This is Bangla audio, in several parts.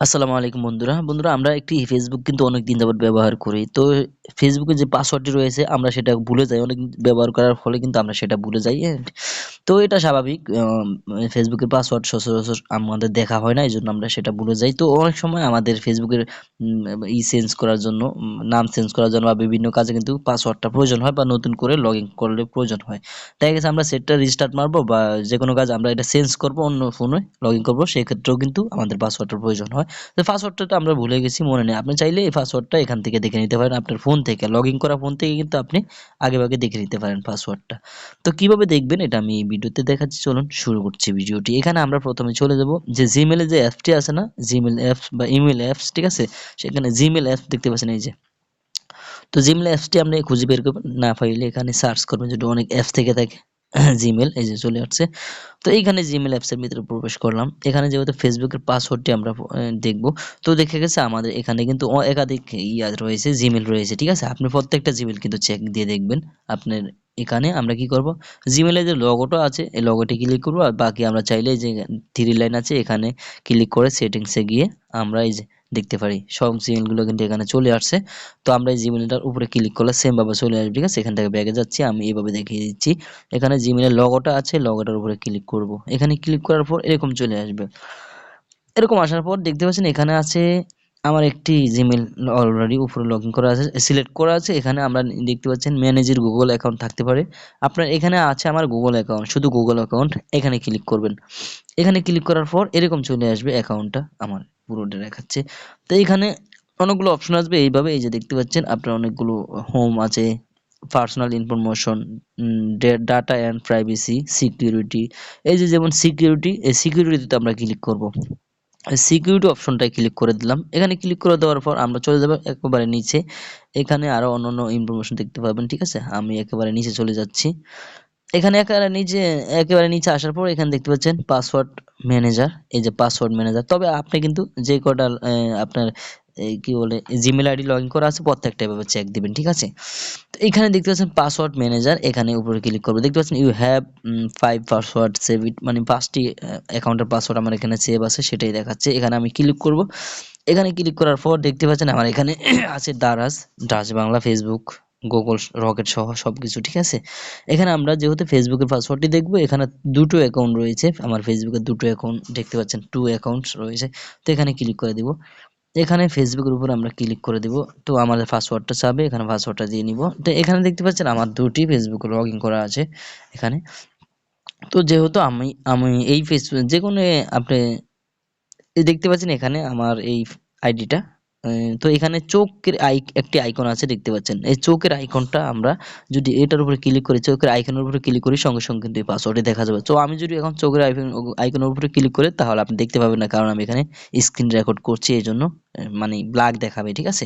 আসসালামু আলাইকুম বন্ধুরা। বন্ধুরা আমরা একটি ফেসবুক কিন্তু অনেক দিন যাবত ব্যবহার করি। তো ফেসবুকে যে পাসওয়ার্ডটি রয়েছে, আমরা সেটা ভুলে যাই। অনেক ব্যবহার করার ফলে কিন্তু আমরা সেটা ভুলে যাই হ্যাঁ। তো এটা স্বাভাবিক ফেসবুকের পাসওয়ার্ড সচরাচর আমাদের দেখা হয় না এই জন্য আমরা সেটা ভুলে যাই। তো অনেক সময় আমাদের ফেসবুকের ই চেঞ্জ করার জন্য নাম চেঞ্জ করার জন্য বা বিভিন্ন কাজে কিন্তু পাসওয়ার্ডটা প্রয়োজন হয় বা নতুন করে লগ ইন করলে প্রয়োজন হয়। দেখা গেছে আমরা সেটটা রিস্টার্ট মারবো বা যে কোনো কাজ আমরা এটা চেঞ্জ করব, অন্য ফোনে লগ ইন করব, সেক্ষেত্রেও কিন্তু আমাদের পাসওয়ার্ডটার প্রয়োজন হয়। তো পাসওয়ার্ডটা আমরা ভুলে গেছি, মনে নেই। আপনি চাইলে এই পাসওয়ার্ডটা এখান থেকে দেখে নিতে পারেন, আপনার ফোন থেকে লগ ইন করা ফোন থেকে কিন্তু আপনি আগে ভাগে দেখে নিতে পারেন পাসওয়ার্ডটা। তো কীভাবে দেখবেন এটা আমি এই ভিডিওতে দেখাচ্ছি, চলুন শুরু করছি ভিডিওটি। এখানে আমরা প্রথমে চলে যাব, যে জিমেলে যে অ্যাপটি আছে না জিমেল অ্যাপস বা ইমেল অ্যাপস ঠিক আছে? সেখানে জিমেল অ্যাপস দেখতে পাচ্ছেন এই যে। তো জিমেল অ্যাপসটি আপনি খুঁজে বের করবেন, না পাইলে এখানে সার্চ করবেন যেটা অনেক অ্যাপস থেকে থাকে। জিমেল এই যে চলে আসছে। তো এইখানে জিমেল অ্যাপসের ভিতরে প্রবেশ করলাম। এখানে যেহেতু ফেসবুকের পাসওয়ার্ডটি আমরা দেখব, তো দেখে গেছে আমাদের এখানে কিন্তু একাধিক ইয়া রয়েছে জিমেল রয়েছে, ঠিক আছে? আপনি প্রত্যেকটা জিমেল কিন্তু চেক দিয়ে দেখবেন। আপনার এখানে আমরা কি করব? জিমেলের যে লগোটা আছে, এই লগোটি ক্লিক করব, আর বাকি আমরা চাইলে যে থ্রি লাইন আছে, এখানে ক্লিক করে সেটিংসে গিয়ে আমরা এই যে দেখতে পারি। সব জিমেলগুলো কিন্তু এখানে চলে আসছে। তো আমরা এই জিমেলটার উপরে ক্লিক করলে সেম ভাবে চলে আসবে, ঠিক আছে? এখান থেকে ব্যাগে যাচ্ছি, আমি এইভাবে দেখিয়ে দিচ্ছি। এখানে জিমেলের লগোটা আছে লগোটার উপরে ক্লিক করব। এখানে ক্লিক করার পর এরকম চলে আসবে। এরকম আসার পর দেখতে পাচ্ছেন এখানে আছে আমার একটি জিমেল অলরেডি উপরে লগ করা আছে সিলেক্ট করা আছে। এখানে আমরা দেখতে পাচ্ছেন ম্যানেজের গুগল অ্যাকাউন্ট থাকতে পারে। আপনার এখানে আছে আমার গুগল অ্যাকাউন্ট শুধু গুগল অ্যাকাউন্ট এখানে ক্লিক করবেন। এখানে ক্লিক করার পর এরকম চলে আসবে অ্যাকাউন্টটা আমার। পুরোটা দেখাচ্ছে। তো এখানে অনেকগুলো অপশন আসবে। এইভাবে এই যে দেখতে পাচ্ছেন, আপনার অনেকগুলো হোম আছে personal information data and privacy security এই যে যেমন সিকিউরিটি এই সিকিউরিটিতে আমরা ক্লিক করব। সিকিউরিটি অপশনটায় ক্লিক করে দিলাম। এখানে ক্লিক করে দেওয়ার পর আমরা চলে যাব একেবারে নিচে। এখানে আরও অন্যান্য ইনফরমেশন দেখতে পাবেন, ঠিক আছে? আমি একেবারে নিচে চলে যাচ্ছি। এখানে একেবারে নিচে একেবারে নিচে আসার পর এখানে দেখতে পাচ্ছেন পাসওয়ার্ড ম্যানেজার এই যে পাসওয়ার্ড ম্যানেজার তবে আপনি কিন্তু যে কটা আপনার কি বলে জিমেল আইডি লগ ইন করা আছে, প্রত্যেকটা এভাবে চেক দিবেন, ঠিক আছে? তো এখানে দেখতে পাচ্ছেন পাসওয়ার্ড ম্যানেজার এখানে উপরে ক্লিক করব। দেখতে পাচ্ছেন you have five password save it মানে পাঁচটি অ্যাকাউন্টের পাসওয়ার্ড আমার এখানে সেভ আছে, সেটাই দেখাচ্ছে। এখানে আমি ক্লিক করব। এখানে ক্লিক করার পর দেখতে পাচ্ছেন আমার এখানে আছে Daraz Dutch Bangla Facebook Google Rocket সহ সব কিছু ঠিক আছে? এখানে আমরা যেহেতু ফেসবুকের পাসওয়ার্ডটি দেখব, এখানে দুটো অ্যাকাউন্ট রয়েছে। আমার ফেসবুকের দুটো অ্যাকাউন্ট দেখতে পাচ্ছেন টু অ্যাকাউন্টস রয়েছে। তো এখানে ক্লিক করে দিব। এখানে ফেসবুকের উপর আমরা ক্লিক করে দিব। তো আমাদের পাসওয়ার্ডটা চাবে, এখানে পাসওয়ার্ডটা দিয়ে নিব। তো এখানে দেখতে পাচ্ছেন আমার দুটি ফেসবুকে লগ ইন করা আছে এখানে। তো যেহেতু আমি আমি এই ফেসবুক যে কোনো আপনি দেখতে পাচ্ছেন এখানে আমার এই আইডিটা তো এখানে চোখের আই, একটি আইকন আছে, দেখতে পাচ্ছেন। এই চোখের আইকনটা আমরা যদি এটার উপরে ক্লিক করি, চোখের আইকনের উপরে ক্লিক করি, সঙ্গে সঙ্গে কিন্তু এই পাসওয়ার্ডে দেখা যাবে। তো আমি যদি এখন চোখের আইকন আইকনের উপরে ক্লিক করি, তাহলে আপনি দেখতে পাবেন না, কারণ আমি এখানে স্ক্রিন রেকর্ড করছি, এই জন্য মানে ব্ল্যাক দেখাবে, ঠিক আছে?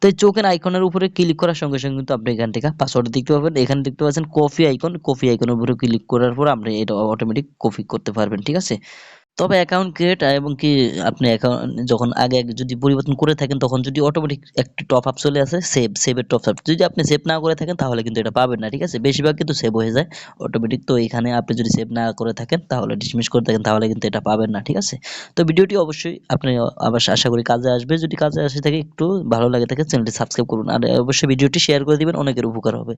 তো এই চোখের আইকনের উপরে ক্লিক করার সঙ্গে সঙ্গে কিন্তু আপনি এখান থেকে পাসওয়ার্ড দেখতে পাবেন। এখানে দেখতে পাচ্ছেন কফি আইকন কফি আইকনের উপরে ক্লিক করার পর আপনি এটা অটোমেটিক কপি করতে পারবেন, ঠিক আছে? তবে অ্যাকাউন্ট ক্রিয়েট এবং কি আপনি অ্যাকাউন্ট যখন আগে যদি পরিবর্তন করে থাকেন, তখন যদি অটোমেটিক একটি টপ আপ চলে আসে সেভ সেভের টপ আপ যদি আপনি সেভ না করে থাকেন, তাহলে কিন্তু এটা পাবেন না, ঠিক আছে? বেশিরভাগ কিন্তু সেভ হয়ে যায় অটোমেটিক তো এখানে আপনি যদি সেভ না করে থাকেন, তাহলে ডিসমিস করে থাকেন, তাহলে কিন্তু এটা পাবেন না, ঠিক আছে? তো ভিডিওটি অবশ্যই আপনি আবার আশা করি কাজে আসবে। যদি কাজে আসে থাকে একটু ভালো লাগে থাকে চ্যানেলটি সাবস্ক্রাইব করুন। আর অবশ্যই ভিডিওটি শেয়ার করে দিবেন, অনেকের উপকার হবে।